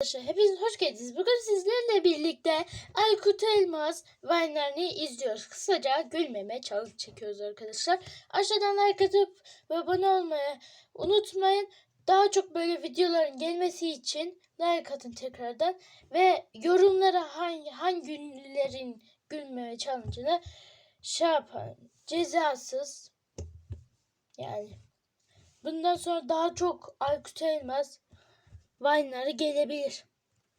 Arkadaşlar hepiniz hoş geldiniz. Bugün sizlerle birlikte Aykut Elmas Vine'lerini izliyoruz. Kısaca gülmeme challenge çekiyoruz arkadaşlar. Aşağıdan like atıp ve abone olmayı unutmayın. Daha çok böyle videoların gelmesi için like atın tekrardan. Ve yorumlara hangi, hangi günlerin gülmeme challenge'ını şey yapın. Cezasız. Yani bundan sonra daha çok Aykut Elmas Vine'ları gelebilir.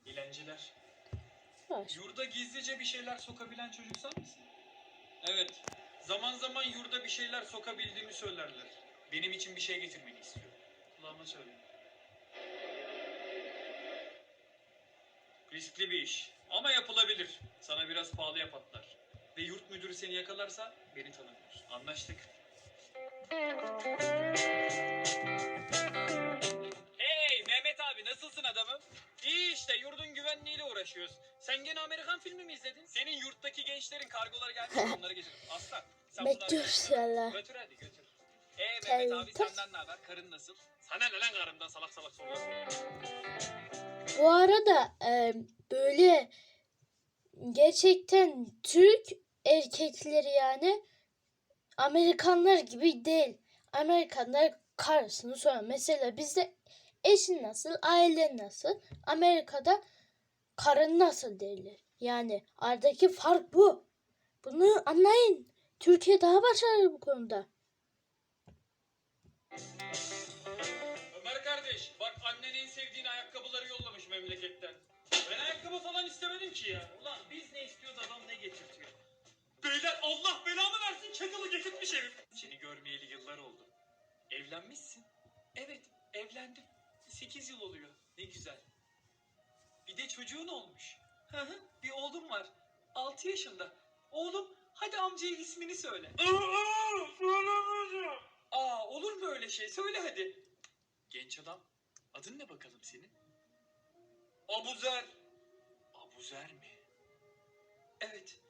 Eğlenceler. Var. Yurda gizlice bir şeyler sokabilen çocuk sen misin? Evet. Zaman zaman yurda bir şeyler sokabildiğimi söylerler. Benim için bir şey getirmeni istiyor. Kulağıma söyle. Riskli bir iş. Ama yapılabilir. Sana biraz pahalıya patlar. Ve yurt müdürü seni yakalarsa beni tanımıyorsun. Anlaştık. Nasılsın adamım? İyi işte yurdun güvenliğiyle uğraşıyoruz. Sen gene Amerikan filmi mi izledin? Senin yurttaki gençlerin kargoları gelmiş onları getir. Aslan sen bunları Bekliyoruz götür. yalla. Götür hadi götür. Ee Mehmet abi senden ne haber? Karın nasıl? Sana ne lan karımdan salak salak soruyorsun. Bu arada e, böyle gerçekten Türk erkekleri yani Amerikanlar gibi değil. Amerikanlar karısını sorar. Mesela bizde eşin nasıl, ailen nasıl? Amerika'da karın nasıl derler. Yani aradaki fark bu. Bunu anlayın. Türkiye daha başarılı bu konuda. Ömer kardeş bak annen en sevdiğin ayakkabıları yollamış memleketten. Ben ayakkabı falan istemedim ki ya. Ulan biz ne istiyoruz adam ne getirtiyor. Beyler Allah belamı versin kettle'ı getirtmiş herif. Seni görmeyeli yıllar oldu. Evlenmişsin. Evet evlendim. 8 yıl oluyor. Ne güzel. Bir de çocuğun olmuş. Hı hı, bir oğlum var. 6 yaşında. Oğlum hadi amcaya ismini söyle. Aa olur mu öyle şey? Söyle hadi. Genç adam. Adın ne bakalım senin? Abuzer. Abuzer mi? Evet.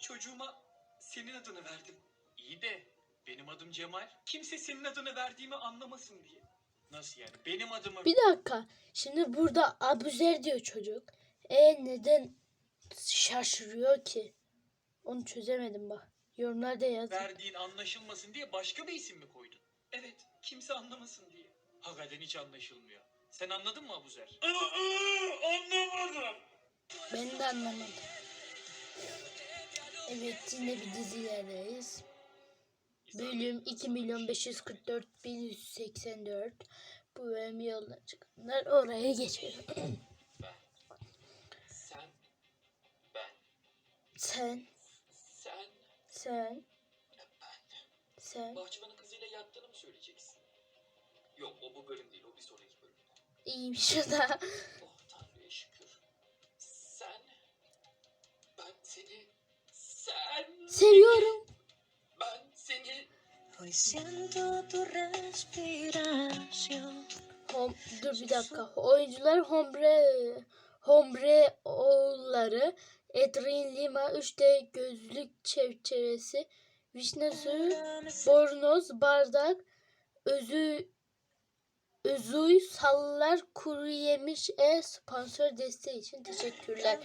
Çocuğuma senin adını verdim. İyi de benim adım Cemal. Kimse senin adını verdiğimi anlamasın diye. Nasıl yani? Benim adımı Bir dakika. Şimdi burada abuzer diyor çocuk. E neden şaşırıyor ki? Onu çözemedim bak. Yorumlarda yazın. verdiğin anlaşılmasın diye başka bir isim mi koydun? Evet. Kimse anlamasın diye. Hakikaten hiç anlaşılmıyor. Sen anladın mı Abuzer? Anlamadım. Ben de anlamadım. Evet yine bir dizilerdeyiz. Bölüm 2 milyon 544 bin 184. Bu bölüm yoluna çıkanlar oraya geçiyor. Sen, ben, Sen, sen, sen, ben. sen. Bahçıvanın kızıyla yattığını mı söyleyeceksin? Yok o bu bölüm değil o bir sonraki bölüm. İyiymiş o da. Oh Tanrı'ya şükür. Sen, ben seni, sen, Seviyorum. Ben seni. Hoy siento tu respiración. Hom dur bir dakika. Oyuncular Hombre Hombre oğulları Edrin Lima 3D gözlük çerçevesi vişne suyu bornoz bardak özü Özüy sallar kuru yemiş e sponsor desteği için teşekkürler.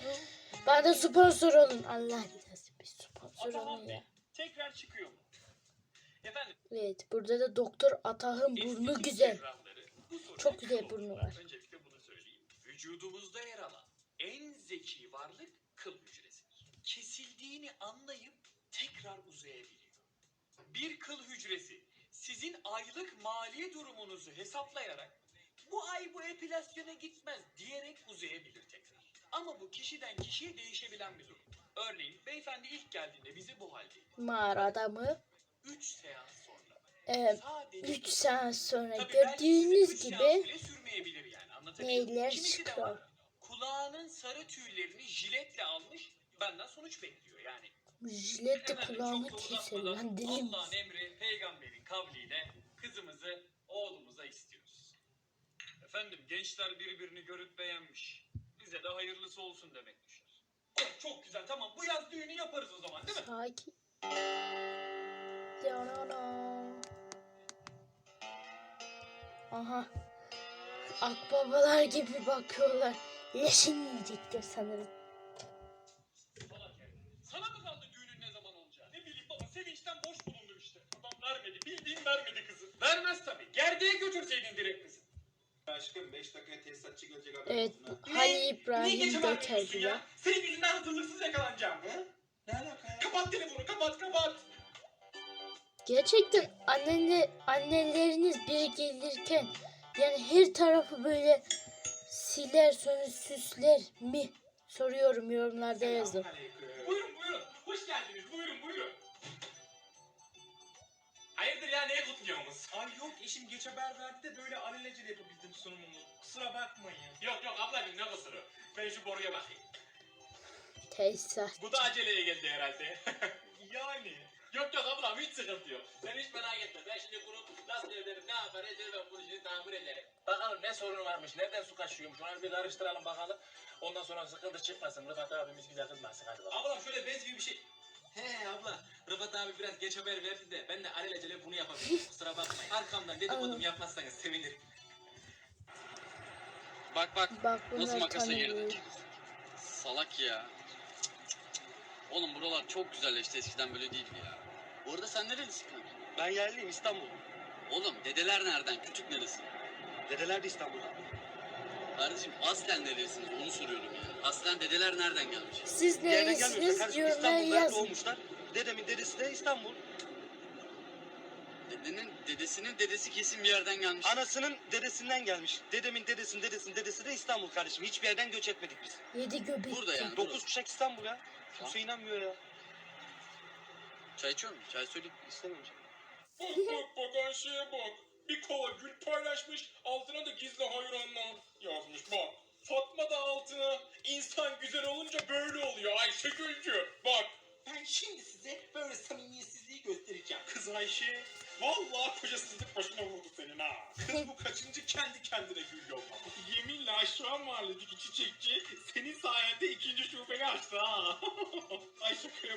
Bana da sponsor olun. Allah rızası bir sponsor olun ya. Tekrar çıkıyor mu? Efendim. Evet burada da Doktor Atah'ın burnu estetik güzel. cerrahları bu soruya Çok güzel burnu var. Öncelikle bunu söyleyeyim. Vücudumuzda yer alan en zeki varlık kıl hücresidir. Kesildiğini anlayıp tekrar uzayabiliyor. Bir kıl hücresi sizin aylık mali durumunuzu hesaplayarak bu ay bu epilasyona gitmez diyerek uzayabilir tekrar. Ama bu kişiden kişiye değişebilen bir durum. Örneğin beyefendi ilk geldiğinde bizi bu haldeydi. Mağara adamı 3 seans sonra. e, Sadece 3 saat sonra Tabii gördüğünüz gibi seans yani neyler de çıkıyor. Kulağının sarı tüylerini jiletle almış benden sonuç bekliyor yani. jiletle Efendim, kulağını keser lan dilim. Allah'ın emri peygamberin kavliyle kızımızı oğlumuza istiyoruz. Efendim gençler birbirini görüp beğenmiş. Bize de hayırlısı olsun demek düşer. Oh, çok güzel tamam bu yaz düğünü yaparız o zaman değil mi? Sakin. Aha. Akbabalar gibi bakıyorlar. leşini yiyecektir sanırım. Sana mı kaldı düğünün ne zaman olacağı? Ne bileyim baba sevinçten boş bulundum işte. Adam vermedi. Bildiğin vermedi kızı. Vermez tabii. Gerdeğe götürseydin direkt kızı. Aşkım 5 dakikaya tesisatçı gelecek haberin Evet bu Halil İbrahim Gökerdiler. Senin yüzünden hazırlıksız yakalanacağım. Hı? Ne alaka ya? Kapat telefonu kapat kapat. Gerçekten annene, anneleriniz biri gelirken yani her tarafı böyle siler sonra süsler mi? Soruyorum yorumlarda yazın. Buyurun buyurun. Hoş geldiniz. Buyurun buyurun. Hayırdır ya neye kutluyorsunuz? Ay yok eşim geç haber verdi de böyle alelacele yapabildim sunumumu. Kusura bakmayın. Yok yok ablacığım ne kusuru. Ben şu boruya bakayım. Tesisat. Bu da aceleye geldi herhalde. Yani. Ablam hiç sıkıntı yok. Sen hiç merak etme. Ben şimdi bunu nasıl ederim, ne yapar eder ben bunu şimdi tamir ederim. Bakalım ne sorunu varmış, nereden su kaçıyormuş. Onu bir karıştıralım bakalım. Ondan sonra sıkıntı çıkmasın. Rıfat abimiz bize kızmasın hadi bakalım. Ablam şöyle bez gibi bir şey. He abla, Rıfat abi biraz geç haber verdi de ben de alelacele bunu yapabildim. Kusura bakmayın. Arkamdan dedikodumu yapmazsanız sevinirim. Bak bak Bak nasıl makasa tanıyor. girdik. Salak ya. Oğlum buralar çok güzelleşti eskiden böyle değildi ya. Bu arada sen nerelisin kanka? Ben yerliyim İstanbul. Oğlum dedeler nereden? Küçük neresi? Dedeler de İstanbul'da. Kardeşim aslen neresiniz onu soruyorum ya. Aslen dedeler nereden gelmiş? Siz yerden gelmiyorlar. neresiniz Kardeşim yorumlara İstanbul'da yazın. doğmuşlar. Dedemin dedesi de İstanbul. Dedenin dedesinin dedesi kesin bir yerden gelmiş. Anasının dedesinden gelmiş. Dedemin dedesinin dedesinin dedesi de İstanbul kardeşim. Hiçbir yerden göç etmedik biz. Yedi göbek. Burada yani. Dokuz kuşak İstanbul ya. Kimse inanmıyor ya. Çay içiyor musun? Çay söyleyeyim. İstemiyorum. Bak bak bak Ayşe'ye bak. Bir kova gül paylaşmış. Altına da gizli hayranlar yazmış bak. Fatma da altına insan güzel olunca böyle oluyor Ayşe Gülcü. Bak. Ben şimdi size böyle samimiyetsizliği göstereceğim. Kız Ayşe. Vallahi kocasızlık başına vurdu senin ha. Kız bu kaçıncı kendi kendine gül yollama. Yeminle aşağı mahalledeki çiçekçi senin sayende ikinci şubeni açtı ha. Ay şaka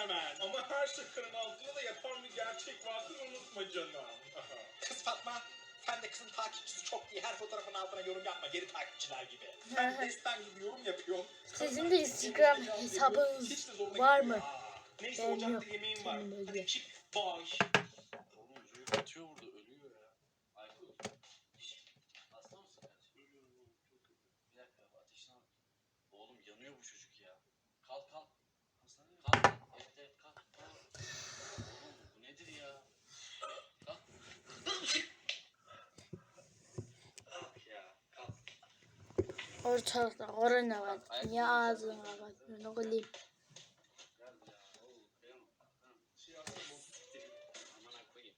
hemen. Ama her şakanın altında da yapan bir gerçek vardır unutma canım. Kız Fatma sen de kızın takipçisi çok diye her fotoğrafın altına yorum yapma geri takipçiler gibi. Sen hı. destan gibi yorum yapıyorsun. Sizin de Instagram hesabınız de var mı? Neyse ocakta yemeğim var. Hadi çık baş. Oğlum atıyor burada ölüyor ya. Aykut. Şşş, Hasta mısın kardeşim? Ölüyorum oğlum çok kötü. Bir dakika ateşine bak. Oğlum yanıyor bu çocuk ya. Kalk kalk. Hastaneye kalk. kalk. Evet evet kalk. kalk. Oğlum bu nedir ya? Kalk. Kalk ya kalk. Ortalıkta korona var. Niye ağzına. Şey ha koyayım.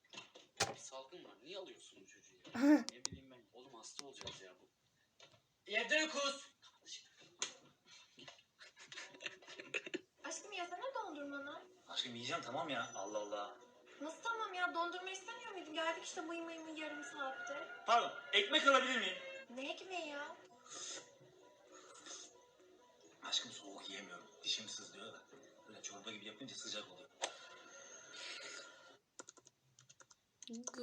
Bir salgın var. Niye alıyorsun bu çocuğu ya? ne bileyim ben. Oğlum hasta olacağız ya bu. Evde yokuz. Aşkım yesene dondurmanı. Aşkım yiyeceğim tamam ya. Allah Allah. Nasıl tamam ya dondurma istemiyor muydun? Geldik işte mıy mıy mıy yarım saattir. Pardon ekmek alabilir miyim? Ne ekmeği ya? Aşkım soğuk yiyemiyorum. Dişim sızlıyor da. Böyle çorba gibi yapınca sıcak oluyor.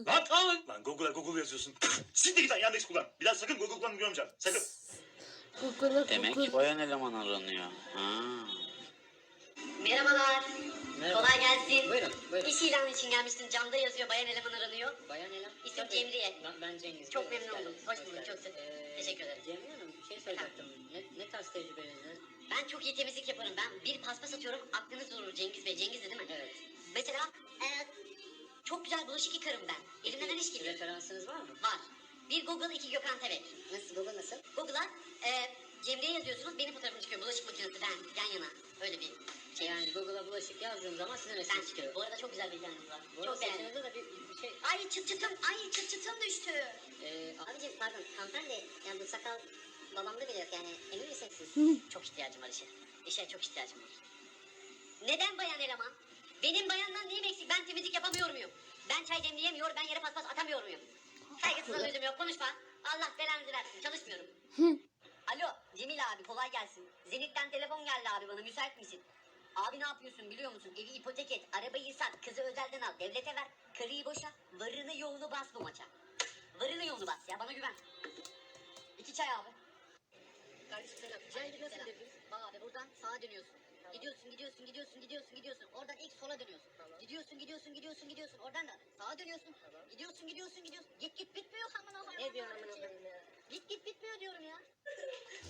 Lan lan! Lan Google'a Google yazıyorsun. Siktir git lan Yandex kullan. Bir daha sakın Google görmeyeceğim. Sakın. Google'a Demek Google. bayan eleman aranıyor. Ha. Merhabalar. Kolay gelsin. Buyurun, buyurun. İş ilanı için gelmiştim. Camda yazıyor bayan eleman aranıyor. Bayan Elem. İsim Tabii. Cemriye. Ben, ben Cengiz. Çok memnun oldum. Hoş bulduk, çok se- teşekkür ederim. Cemriye Hanım bir şey soracaktım. Ne, ne tarz tecrübeniz var? Ben çok iyi temizlik yaparım. Ben bir paspas atıyorum. Aklınız durur Cengiz Bey. Cengiz de değil mi? Evet. Mesela e, çok güzel bulaşık yıkarım ben. Elimden her iş gelir. Referansınız var mı? Var. Bir Google, iki Gökhan Tebek. Nasıl, Google nasıl? Google'a e, Cemriye yazıyorsunuz. Benim fotoğrafım çıkıyor. Bulaşık makinesi ben yan yana. Öyle bir şey. Yani Google'a bulaşık yazdığım zaman sizin ben resminiz çıkıyor. Bu arada çok güzel bir ilanınız var. Bu çok beğendim. da bir, bir şey... Ay çıt çıtım, ay çıt çıtım düştü. Ee, Abicim pardon hanımefendi yani bu sakal babamda bile yok yani emin misiniz siz? çok ihtiyacım var işe. İşe çok ihtiyacım var. Neden bayan eleman? Benim bayandan neyim eksik? Ben temizlik yapamıyor muyum? Ben çay demleyemiyor, ben yere paspas atamıyor muyum? Saygısızlık lüzum yok, konuşma. Allah belanızı versin, çalışmıyorum. Alo, Cemil abi kolay gelsin. Zenit'ten telefon geldi abi bana, müsait misin? Abi ne yapıyorsun biliyor musun? Evi ipotek et, arabayı sat, kızı özelden al, devlete ver, karıyı boşa, varını yoğunu bas bu maça. Varını yoğunu bas ya, bana güven. İki çay abi. Kardeşim selam. Cihangir nasıl gidebiliriz? Abi buradan sağa dönüyorsun. Gidiyorsun, gidiyorsun, gidiyorsun, gidiyorsun, gidiyorsun. Oradan ilk sola dönüyorsun. Gidiyorsun, gidiyorsun, gidiyorsun, gidiyorsun. Oradan da sağa dönüyorsun. Gidiyorsun, gidiyorsun, gidiyorsun. Git git bitmiyor amına koyayım. Ne diyorsun amına koyayım ya? Git git bitmiyor diyorum ya.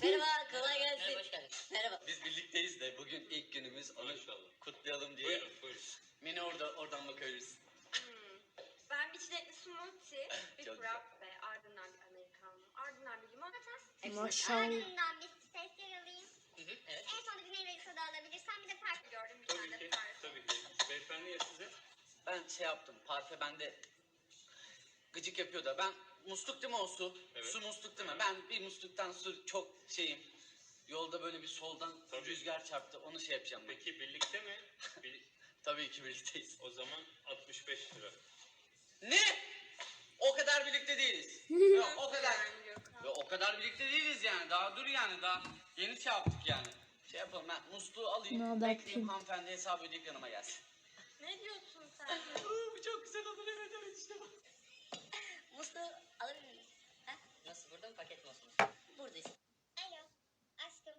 Merhaba, kolay gelsin. Merhaba, hoş geldin. Merhaba. Biz birlikteyiz de bugün ilk günümüz onu kutlayalım diye. Mini orada oradan bakıyoruz. Ben bir çilekli smoothie, bir Çok frap ve ardından bir americano, ardından bir limonata. Maşallah. Ardından bir sesler alayım. Evet. En son bir meyve soda alabilirsen bir de farklı Gördüm bir tane de tarif. Tabii ki. Beyefendi ya size? Ben şey yaptım. Parfe bende gıcık yapıyor da ben musluk değil mi o su? Evet. Su musluk değil mi? Ben bir musluktan su çok şeyim. Yolda böyle bir soldan Tabii. rüzgar çarptı. Onu şey yapacağım ben. Peki birlikte mi? Bir- Tabii ki birlikteyiz. o zaman 65 lira. Ne? O kadar birlikte değiliz. Yok, o kadar. Yo, o kadar birlikte değiliz yani. Daha dur yani. Daha yeni şey yaptık yani. Şey yapalım ben musluğu alayım. Ne oldu bekleyeyim bakayım? hanımefendi hesabı ödeyip yanıma gelsin. Ne diyorsun sen? Bu çok güzel olur evet evet işte bu. Musluğu alabilir miyim? Nasıl burada mı paket mi olsun? Buradayız. Alo, aşkım.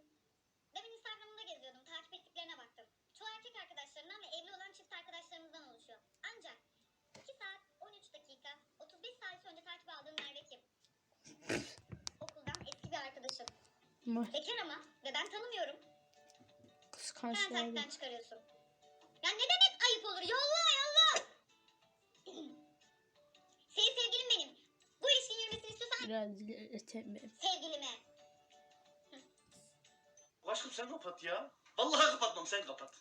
Demin Instagram'da geziyordum, takip ettiklerine baktım. Çoğu erkek arkadaşlarından ve evli olan çift arkadaşlarımızdan oluşuyor. Ancak 2 saat 13 dakika 35 saat önce takip aldığım Merve kim? Okuldan eski bir arkadaşım. Bekar ama ve ben tanımıyorum. Hemen Kıskançlar. takipten çıkarıyorsun. Ya ne demek ayıp olur? Yolla yolla. Senin sevgilin sevgilime. Aşkım sen kapat ya. Vallahi kapatmam sen kapat.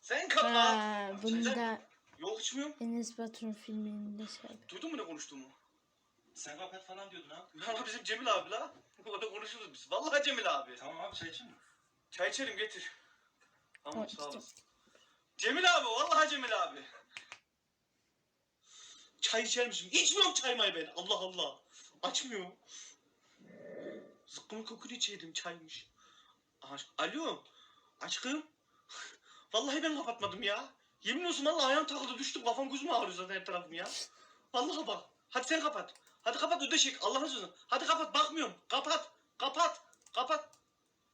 Sen kapat. Ha, bunu da Yok içmiyorum. Enes Batur'un filminde şey. Duydun mu ne konuştuğumu? Sen kapat falan diyordun ha. Ya bizim Cemil abi la. Öyle konuşuruz biz. Vallahi Cemil abi. Tamam abi çay için mi? Çay içelim getir. Tamam sağ olasın. Cemil abi vallahi Cemil abi. Çay içer misin? İçmiyorum çay may ben. Allah Allah. Açmıyor. Zıkkımı kokunu içeydim çaymış. Alo. Aşkım. Vallahi ben kapatmadım ya. Yemin olsun vallahi ayağım takıldı düştüm. Kafam gözüm ağrıyor zaten her tarafım ya. Vallahi bak. Hadi sen kapat. Hadi kapat ödeşik. Allah razı olsun. Hadi kapat bakmıyorum. Kapat. Kapat. Kapat.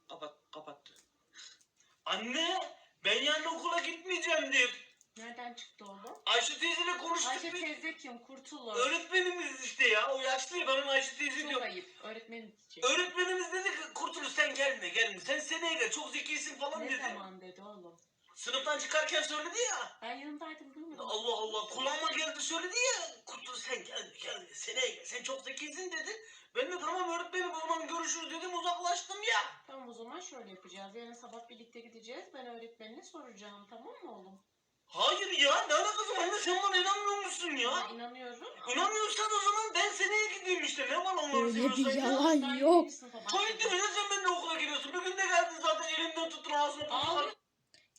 Kapat. Kapattı. Anne ben yarın okula gitmeyeceğimdir. Nereden çıktı oğlum? Ayşe teyzeyle konuştuk Ayşe biz. teyze kim? Kurtulur. Öğretmenimiz işte ya. O yaşlı ya. Ben ona Ayşe teyze Çok diyorum. ayıp. Öğretmenim diyecek. Öğretmenimiz dedi ki Kurtuluş sen gelme gelme. Sen seneye gel. Çok zekisin falan Ne dedi. zaman dedi oğlum? Sınıftan çıkarken söyledi ya. Ben yanındaydım duymadım. Allah Allah kulağıma geldi söyledi ya. Kurtuluş sen gelme gelme. Seneye gel. Sen çok zekisin dedi. Ben de tamam öğretmenim o zaman görüşürüz dedim uzaklaştım ya. Tamam o zaman şöyle yapacağız. Yarın sabah birlikte gideceğiz. Ben öğretmenine soracağım. Tamam mı oğlum? Hayır ya ne alakası var anne sen bana inanmıyor musun ya? Ben inanıyorum. İnanmıyorsan o zaman ben seneye gideyim işte. Ne var onları Böyle bir seviyorsan ya. yalan yok. Hayır değil mi? Sen benimle okula geliyorsun. Bir gün de geldin zaten elimden tuttun ağzına tuttun. Ağlıyor.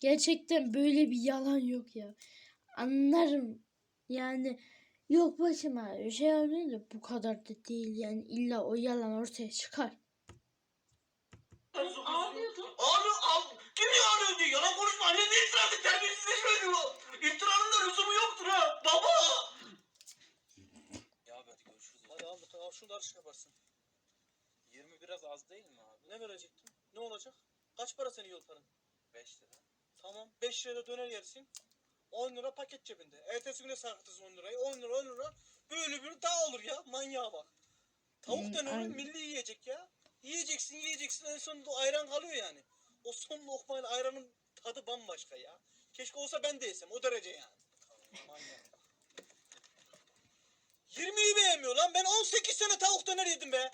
Gerçekten böyle bir yalan yok ya. Anlarım. Yani yok başıma bir şey oluyor da bu kadar da değil yani illa o yalan ortaya çıkar. Ağlıyordu. Ağlıyor, ağl... Kim ya ağlıyor diye yalan konuşma. Anne ne ısrarlı terbiyesizleşmedi bu. İftiranın da lüzumu yoktur ha. Baba. Ya abi hadi görüşürüz. Hadi bakalım al şunu da arışık yaparsın. 20 biraz az değil mi abi? Ne verecektin? Ne olacak? Kaç para senin yol paran? 5 lira. Tamam 5 liraya döner yersin. 10 lira paket cebinde. Ertesi güne sarkıtırsın 10 lirayı. 10 lira 10 lira. Böyle bir daha olur ya. Manyağa bak. Tavuk döneri milli yiyecek ya. Yiyeceksin yiyeceksin en sonunda ayran kalıyor yani. O son lokmayla ayranın tadı bambaşka ya. Keşke olsa ben de yesem o derece yani. Manyak. 20'yi beğenmiyor lan. Ben 18 sene tavuk döner yedim be.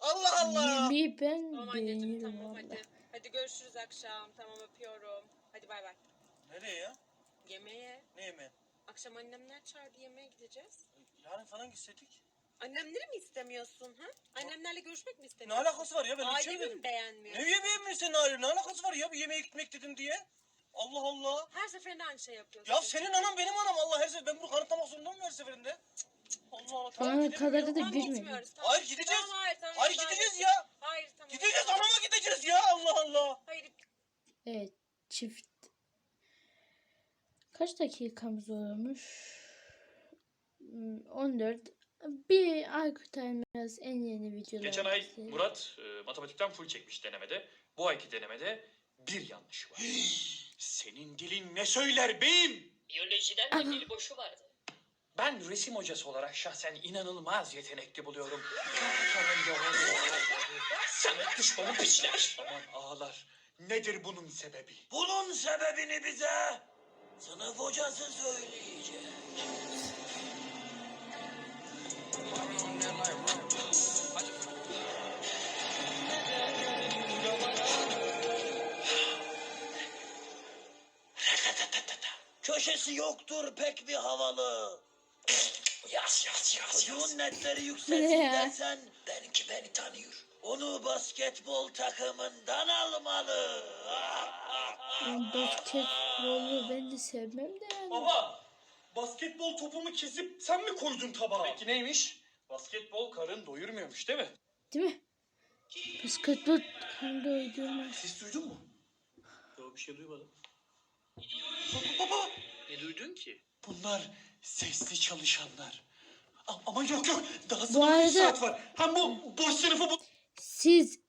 Allah Allah. 20 ben Tamam anneciğim beğenirim tamam valla. hadi. Hadi görüşürüz akşam. Tamam öpüyorum. Hadi bay bay. Nereye ya? Yemeğe. Ne yemeğe? Akşam annemler çağırdı yemeğe gideceğiz. Yarın falan gitseydik. Annemleri mi istemiyorsun ha? Annemlerle görüşmek mi Ne istemiyorsun? alakası var ya ben Ailemi içeri dedim. mi beğenmiyorsun? Ne beğenmiyorsun sen aile? Ne alakası var ya bir yemeğe gitmek dedim diye? Allah Allah. Her seferinde aynı şey yapıyorsun. Ya senin anam benim anam Allah her sefer ben bunu kanıtlamak zorunda mıyım her seferinde? Cık, cık, Allah Allah. Tamam, gidelim ya. da Tamam bilmiyorum. gitmiyoruz. Tamam. Hayır gideceğiz. Tamam hayır tamam. Hayır iptal gideceğiz ya. Hayır tamam. Gideceğiz anama gideceğiz ya Allah Allah. Hayır Evet çift. Kaç dakikamız olmuş? Hmm, 14. bir Aykut Elmas en yeni videoları. Geçen ay izleyelim. Murat e, matematikten full çekmiş denemede. Bu ayki denemede bir yanlış var. Senin dilin ne söyler beyim? Biyolojiden de dil boşu vardı. Ben resim hocası olarak şahsen inanılmaz yetenekli buluyorum. Sanat düşmanı pisler. Aman ağlar. Nedir bunun sebebi? Bunun sebebini bize sınıf hocası söyleyecek. Köşesi yoktur pek bir havalı. Yaz yaz yaz. Çocuğun netleri Ne yükselsin dersen benimki beni tanıyor. Onu basketbol takımından almalı. Basketbolu ben de sevmem de yani. Baba, basketbol topumu kesip sen mi koydun tabağa? Peki neymiş? Basketbol karın doyurmuyormuş değil mi? Değil mi? Basketbol kendi uydurmaz. Ses duydun mu? Yok bir şey duymadım. Baba, Ne duydun ki? bunlar sesli çalışanlar. A- Ama yok yok, daha Bu sınıfa bir arada- saat var. Hem bu boş sınıfı bu... Siz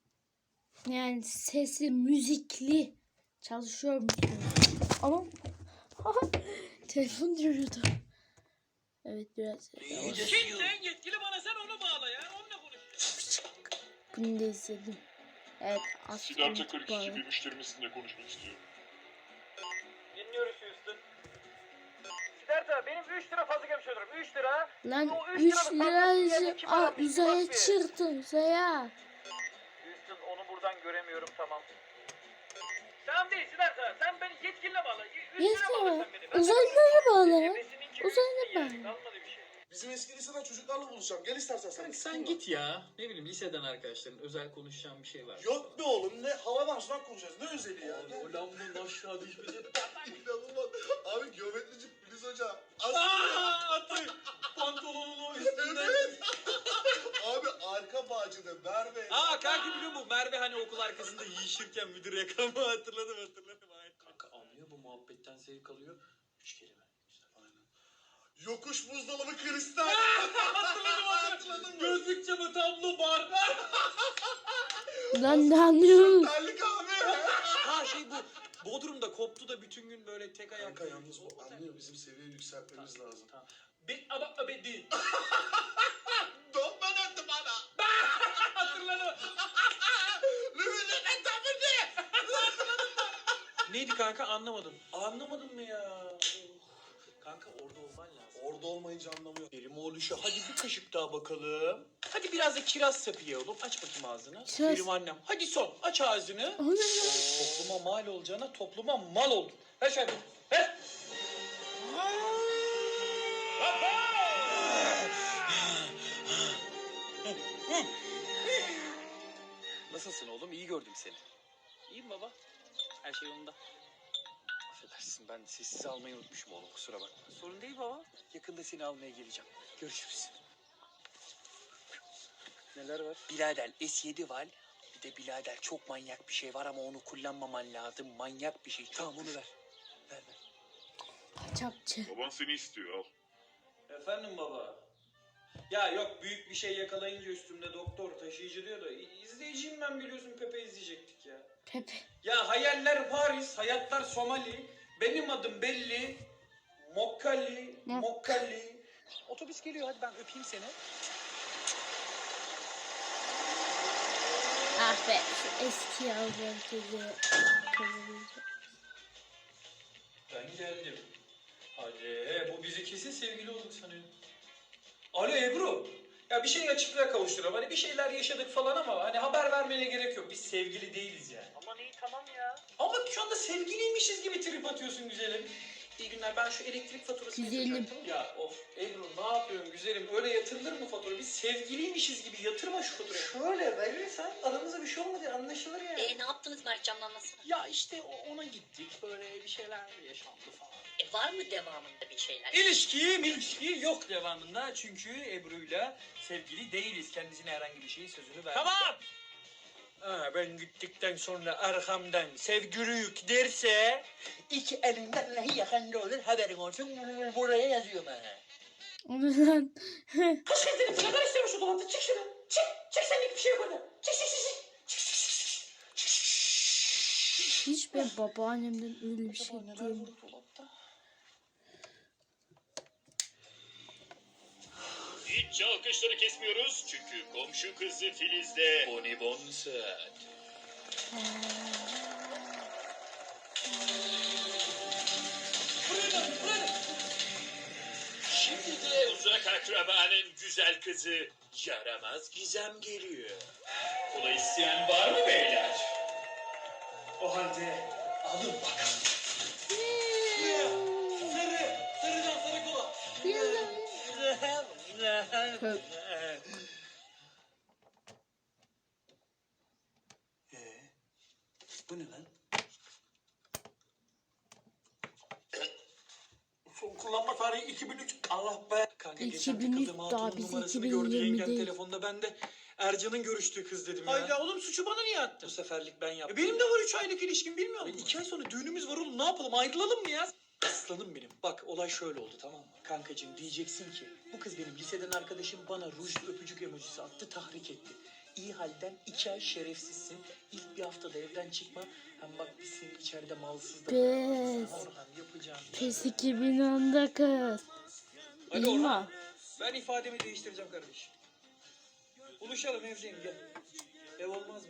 yani sesli müzikli çalışıyor musunuz? Ama telefon duruyordu. Evet biraz yavaş. Kimsen yetkili bana sen onu bağla ya. Onunla konuş. Bunu da izledim. Evet aslında bağlı. müşterimizle konuşmak istiyorum. Dinliyoruz Houston. Siderta benim 3 lira fazla gelmiş olurum. 3 lira. Lan O üç 3 liralık lirayı baktığın kim Aa, uzaya çıktı uzaya. Houston onu buradan göremiyorum tamam. Tamam değil Siderta. Sen beni yetkinle bağla. Lira Yetkili bağla beni. Ben Uzaylılara bağlı. Bizim eski liseden çocuklarla buluşacağım. Gel istersen sen. Sen git ya. Ne bileyim liseden arkadaşların özel konuşacağım bir şey var. Yok be oğlum ne hava başından konuşacağız. Ne özeli ya? Ne? O lambun aşağı düşmesi. İnanılmaz. Abi geometrici Filiz Hoca. Aaa atı. Pantolonunu üstünden. Evet. Abi arka bağcıda Merve. Aa kanka biliyor musun? Merve hani okul arkasında yiyişirken müdür yakamı hatırladım hatırladım. Aynen. Kanka anlıyor bu muhabbetten zevk alıyor. Üç kelime. Yokuş buzdolabı kristal. Hatırladım hatırladım. Gözlük camı tablo bar. Lan ne anlıyorsun? Terlik abi. Ha şey bu. Bodrum'da koptu da bütün gün böyle tek ayak. Kanka yalnız o anlıyor bizim seviyeyi yükseltmemiz lazım. Bir ama ama değil. Don ben bana. Hatırladım. Lübüzüne tabii Neydi kanka anlamadım. Anlamadım mı ya? Kanka orada lazım. Orada olmayınca anlamıyor. Benim oğluşa hadi bir kaşık daha bakalım. Hadi biraz da kiraz sapı ye oğlum. Aç bakayım ağzını. Kiraz- Benim annem. Hadi son. Aç ağzını. Lan? Topluma mal olacağına topluma mal oldun. Ver şöyle. Ver. Nasılsın oğlum? İyi gördüm seni. İyiyim baba. Her şey yolunda. Affedersin ben sessiz almayı unutmuşum oğlum kusura bakma. Sorun değil baba. Yakında seni almaya geleceğim. Görüşürüz. Neler var? Birader S7 var. Bir de birader çok manyak bir şey var ama onu kullanmaman lazım. Manyak bir şey. Tamam onu ver. Ver ver. Kaçakçı. Baban seni istiyor al. Efendim baba. Ya yok büyük bir şey yakalayınca üstümde doktor taşıyıcı diyor da izleyiciyim ben biliyorsun Pepe izleyecektik ya. Pepe. Ya hayaller Paris, hayatlar Somali. Benim adım belli. Mokkali, Mok- Mokkali. Otobüs geliyor hadi ben öpeyim seni. Ah be şu eski aldığım kızı. Ben geldim. Hadi bu bizi kesin sevgili olduk sanıyor. Alo Ebru. Ya bir şey açıklığa kavuşturalım. Hani bir şeyler yaşadık falan ama hani haber vermene gerek yok. Biz sevgili değiliz yani. Aman iyi tamam ya. Ama şu anda sevgiliymişiz gibi trip atıyorsun güzelim. İyi günler ben şu elektrik faturasını Güzelim. yatıracaktım. Ya of Ebru ne yapıyorsun güzelim öyle yatırılır mı fatura? Biz sevgiliymişiz gibi yatırma şu faturayı. Şöyle verirsen aramızda bir şey olmadı anlaşılır yani. E ne yaptınız Mertcan'la anlatsana. Ya işte o- ona gittik böyle bir şeyler yaşandı falan. E var mı devamında bir şeyler? İlişki, ilişki yok devamında çünkü Ebru'yla sevgili değiliz. Kendisine herhangi bir şeyin sözünü verdik. Tamam. Ha, ben gittikten sonra arkamdan sevgiliyük derse iki elinden neyi yakanda olur haberin olsun buraya yazıyorum ha. Onu lan. Kaç kez dedim sana ben istemiyorum şu dolapta. Çık şuradan. Çık. Çık senlik bir şey yok orada. Çık çık çık çık. Çık çık çık çık. Çık çık. Hiç ben babaannemden öyle bir şey duymadım. Hiç alkışları kesmiyoruz çünkü komşu kızı Filiz'de bonibon saat. Şimdi de uzak akrabanın güzel kızı yaramaz Gizem geliyor. Kola isteyen var mı beyler? Kanka 2003 daha biz 2020'deyiz. telefonda ben de Ercan'ın görüştüğü kız dedim ya. Hayda oğlum suçu bana niye attın? Bu seferlik ben yaptım. E benim de var 3 aylık ilişkim bilmiyor Abi musun? iki ay sonra düğünümüz var oğlum ne yapalım ayrılalım mı ya? Aslanım benim. Bak olay şöyle oldu tamam mı? Kankacığım diyeceksin ki bu kız benim liseden arkadaşım bana rujlu öpücük emojisi attı tahrik etti. İyi halden iki ay şerefsizsin. İlk bir haftada evden çıkma. Hem bak biz seni içeride malsız da Pes. bırakırız. Orhan yapacağım. PES 2010'da kız. Hadi Orhan. Ben ifademi değiştireceğim kardeşim. Buluşalım evdeyim gel. Ev olmaz mı?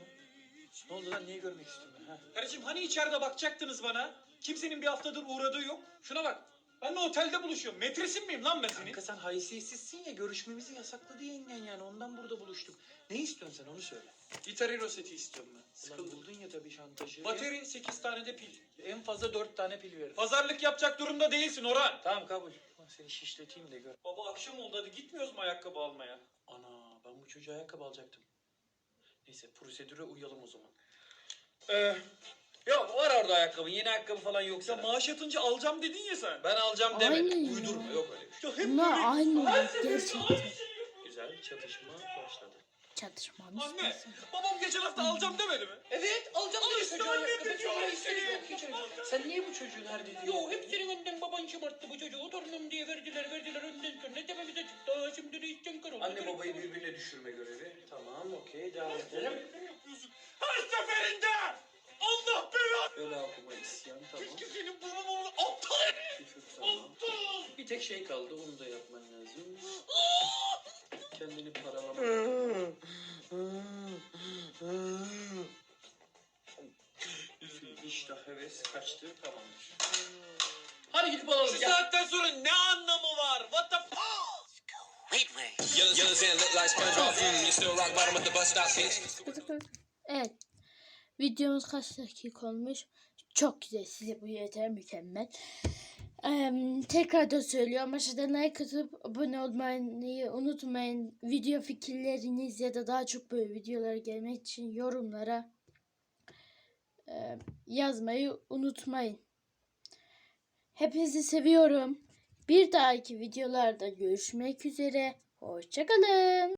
Ne oldu lan niye görmek istiyorsun? Ha? Kardeşim hani içeride bakacaktınız bana? Kimsenin bir haftadır uğradığı yok. Şuna bak. Ben de otelde buluşuyorum. Metresin miyim lan ben senin? Kanka sen haysiyetsizsin ya görüşmemizi yasakladı yengen yani ondan burada buluştuk. Ne istiyorsun sen onu söyle. Gitar Hero seti istiyorum ben. Ulan Sıkıldım. buldun ya tabii şantajı. Bateri 8 tane de pil. En fazla dört tane pil verir. Pazarlık yapacak durumda değilsin Orhan. Tamam kabul. Seni şişleteyim de gör. Baba akşam oldu hadi gitmiyoruz mu ayakkabı almaya? Ana ben bu çocuğa ayakkabı alacaktım. Neyse prosedüre uyalım o zaman. Ee, Yok var orada ayakkabı. Yeni ayakkabı falan yok sana. maaş yatınca alacağım dedin ya sen. Ben alacağım demedim. Ya. Uydurma yok öyle bir şey. Ya hep Bunlar böyle- aynı Her seferinde gerçekten. aynı şey. Güzel çatışma başladı. Çatışmamız Anne, babam geçen hafta alacağım demedi mi? Evet alacağım Al işte çocuğa anne ayakkabı. dedi, Çocuğa al istedi, işte. Sen niye bu çocuğun her dediğini Yo hep senin önden baban şımarttı bu çocuğu. Torunum diye verdiler verdiler önden sonra tepemize çıktı. Aa, Şimdi de içten kar oldu. Anne babayı birbirine düşürme görevi. Tamam okey devam edelim. Yapıyorsun. Her seferinde! Allah belanı! Öyle okuma isyan tamam. Keşke senin babam olsa aptal Küfür tamam. aptal! Bir tek şey kaldı onu da yapman lazım. Kendini paralama. Heves kaçtı tamamdır. Hadi gidip alalım. Şu saatten sonra ne anlamı var? What the fuck? Evet. Videomuz kaç dakika olmuş? Çok güzel. Size bu yeter. Mükemmel. Eee tekrar da söylüyorum. Aşağıdan like atıp abone olmayı unutmayın. Video fikirleriniz ya da daha çok böyle videolar gelmek için yorumlara eee, yazmayı unutmayın. Hepinizi seviyorum. Bir dahaki videolarda görüşmek üzere. Hoşçakalın.